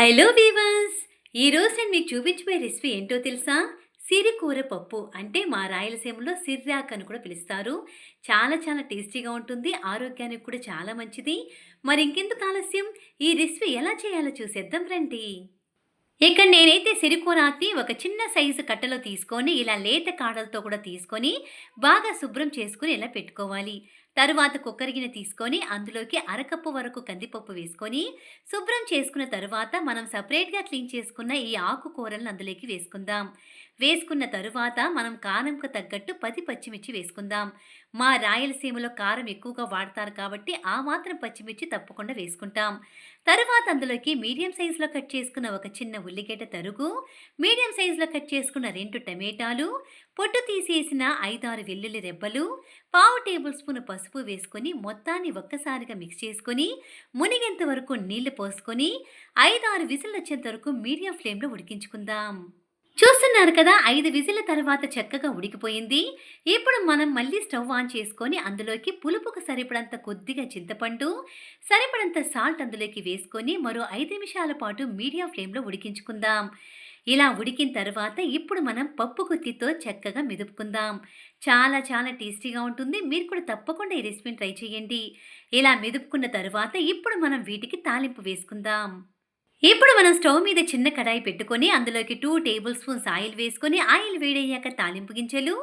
Hello weavers. ఈరోజు నేను మీకు చూపించబోయే రెసిపీ ఏంటో తెలుసా? సిరికూర పప్పు అంటే మా రాయలసీమలో సిర్రాక్ అని కూడా పిలుస్తారు. చాలా చాలా టేస్టీగా ఉంటుంది ఆరోగ్యానికి కూడా చాలా మంచిది. మరి ఇంకెందుకు ఆలస్యం? ఈ రెసిపీ ఎలా చేయాలో చూసేద్దాం రండి. ఇక్కడ నేనైతే సిరికూరాతి ఒక చిన్న సైజు కట్టలో తీసుకొని ఇలా లేత కాడలతో కూడా తీసుకొని బాగా శుభ్రం చేసుకుని ఇలా పెట్టుకోవాలి. తరువాత కుక్కర్ గిన్నె తీసుకొని అందులోకి అరకప్పు వరకు కందిపప్పు వేసుకొని శుభ్రం చేసుకున్న తరువాత మనం సపరేట్గా క్లీన్ చేసుకున్న ఈ ఆకుకూరలను అందులోకి వేసుకుందాం. వేసుకున్న తరువాత మనం కారంకు తగ్గట్టు పది పచ్చిమిర్చి వేసుకుందాం. మా రాయలసీమలో కారం ఎక్కువగా వాడతారు కాబట్టి ఆ మాత్రం పచ్చిమిర్చి తప్పకుండా వేసుకుంటాం. తరువాత అందులోకి మీడియం సైజులో కట్ చేసుకున్న ఒక చిన్న ఉల్లిగడ్డ తరుగు మీడియం సైజులో కట్ చేసుకున్న రెండు టమాటాలు పొట్టు తీసేసిన ఐదారు వెల్లుల్లి రెబ్బలు పావు టేబుల్ స్పూన్ పసుపు వేసుకొని మొత్తాన్ని ఒక్కసారిగా మిక్స్ చేసుకొని మునిగేంత వరకు నీళ్ళు పోసుకొని ఐదారు విజిల్ వచ్చేంత వరకు మీడియం ఫ్లేమ్లో ఉడికించుకుందాం. చూస్తున్నారు కదా ఐదు విజిల్ల తర్వాత చక్కగా ఉడికిపోయింది. ఇప్పుడు మనం మళ్ళీ స్టవ్ ఆన్ చేసుకొని అందులోకి పులుపుకు సరిపడంత కొద్దిగా చింతపండు సరిపడంత సాల్ట్ అందులోకి వేసుకొని మరో ఐదు నిమిషాల పాటు మీడియం ఫ్లేమ్లో ఉడికించుకుందాం. ఇలా ఉడికిన తర్వాత ఇప్పుడు మనం పప్పు గుత్తితో చక్కగా మెదుపుకుందాం. చాలా చాలా టేస్టీగా ఉంటుంది. మీరు కూడా తప్పకుండా ఈ రెసిపీని ట్రై చేయండి. ఇలా మెదుపుకున్న తర్వాత ఇప్పుడు మనం వీటికి తాలింపు వేసుకుందాం. ఇప్పుడు మనం స్టవ్ మీద చిన్న కడాయి పెట్టుకొని అందులోకి టూ టేబుల్ స్పూన్స్ ఆయిల్ వేసుకొని ఆయిల్ వేడయ్యాక తాలింపు గింజలు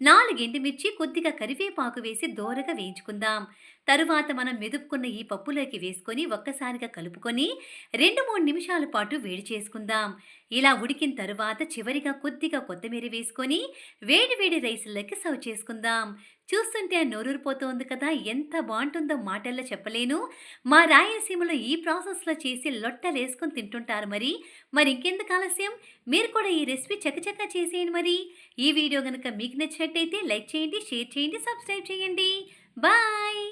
నాలుగు మిర్చి కొద్దిగా కరివేపాకు వేసి దోరగా వేయించుకుందాం. తరువాత మనం మెదుపుకున్న ఈ పప్పులోకి వేసుకొని ఒక్కసారిగా కలుపుకొని రెండు మూడు నిమిషాల పాటు వేడి చేసుకుందాం. ఇలా ఉడికిన తరువాత చివరిగా కొద్దిగా కొత్తిమీర వేసుకొని వేడి వేడి రైసుల్లోకి సర్వ్ చేసుకుందాం. చూస్తుంటే నోరూరిపోతోంది కదా! ఎంత బాగుంటుందో మాటల్లో చెప్పలేను. మా రాయలసీమలో ఈ ప్రాసెస్లో చేసి లొట్టలు వేసుకొని తింటుంటారు మరి. మరి ఇంకెందుకు ఆలస్యం? మీరు కూడా ఈ రెసిపీ చకచక చేసేయండి మరి. ఈ వీడియో కనుక మీకు నచ్చినట్టయితే లైక్ చేయండి షేర్ చేయండి సబ్స్క్రైబ్ చేయండి. బాయ్!